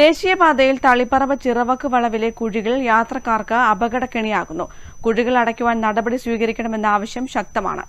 ദേശീയപാതയിൽ തളിപ്പറമ്പ് ചിറവക്ക് വളവിലെ കുഴികൾ യാത്രക്കാർക്ക് അപകടക്കെണിയാകുന്നു. കുഴികൾ അടയ്ക്കുവാൻ നടപടി സ്വീകരിക്കണമെന്ന ആവശ്യം ശക്തമാണ്.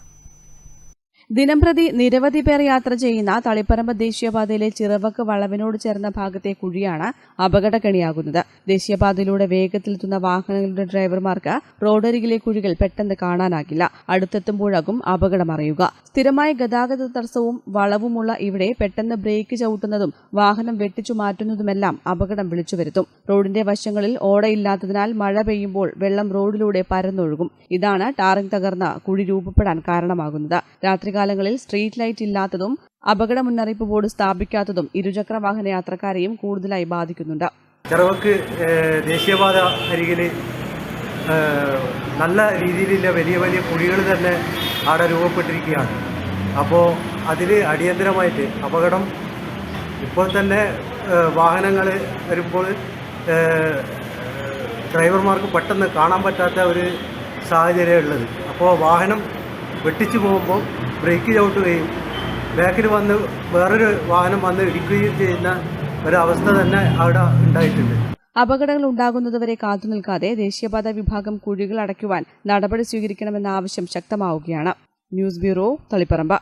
ദിനംപ്രതി നിരവധി പേർ യാത്ര ചെയ്യുന്ന തളിപ്പറമ്പ് ദേശീയപാതയിലെ ചിറവക്ക് വളവിനോട് ചേർന്ന ഭാഗത്തെ കുഴിയാണ് അപകടക്കണിയാകുന്നത്. ദേശീയപാതയിലൂടെ വേഗത്തിലെത്തുന്ന വാഹനങ്ങളുടെ ഡ്രൈവർമാർക്ക് റോഡരികിലെ കുഴികൾ പെട്ടെന്ന് കാണാനാകില്ല. അടുത്തെത്തുമ്പോഴാകും അപകടം അറിയുക സ്ഥിരമായ ഗതാഗത തടസ്സവും വളവുമുള്ള ഇവിടെ പെട്ടെന്ന് ബ്രേക്ക് ചവിട്ടുന്നതും വാഹനം വെട്ടിച്ചു മാറ്റുന്നതുമെല്ലാം അപകടം വിളിച്ചുവരുത്തും. റോഡിന്റെ വശങ്ങളിൽ ഓടയില്ലാത്തതിനാൽ മഴ പെയ്യുമ്പോൾ വെള്ളം റോഡിലൂടെ പരന്നൊഴുകും. ഇതാണ് ടാറിംഗ് തകർന്ന കുഴി രൂപപ്പെടാൻ കാരണമാകുന്നത്. രാത്രികാലങ്ങളിൽ സ്ട്രീറ്റ് ലൈറ്റ് ഇല്ലാത്തതും അപകട മുന്നറിയിപ്പ് ബോർഡ് സ്ഥാപിക്കാത്തതും ഇരുചക്ര വാഹന യാത്രക്കാരെയും കൂടുതലായി ബാധിക്കുന്നുണ്ട്. ചെറുവക്ക് ദേശീയപാത അരികിൽ നല്ല രീതിയിലുള്ള വലിയ വലിയ കുഴികൾ തന്നെ അവിടെ രൂപപ്പെട്ടിരിക്കുകയാണ്. അപ്പോൾ അതിൽ അടിയന്തരമായിട്ട് അപകടം ഇപ്പോൾ തന്നെ വാഹനങ്ങൾ വരുമ്പോൾ ഡ്രൈവർമാർക്ക് പെട്ടെന്ന് കാണാൻ പറ്റാത്ത ഒരു സാഹചര്യം ഉള്ളത് അപ്പോൾ വാഹനം വെട്ടിച്ചു പോകുമ്പോൾ ബ്രേക്ക് ചവിട്ടുകയും ബാക്കിൽ വന്ന് വേറൊരു വാഹനം വന്ന് ഇടിക്കുകയും ചെയ്യുന്ന ഒരവസ്ഥ തന്നെ അവിടെ ഉണ്ടായിട്ടുണ്ട്. അപകടങ്ങൾ ഉണ്ടാകുന്നതുവരെ കാത്തുനിൽക്കാതെ ദേശീയപാത വിഭാഗം കുഴികൾ അടയ്ക്കുവാൻ നടപടി സ്വീകരിക്കണമെന്ന ആവശ്യം ശക്തമാവുകയാണ്. News bureau Taliparamba.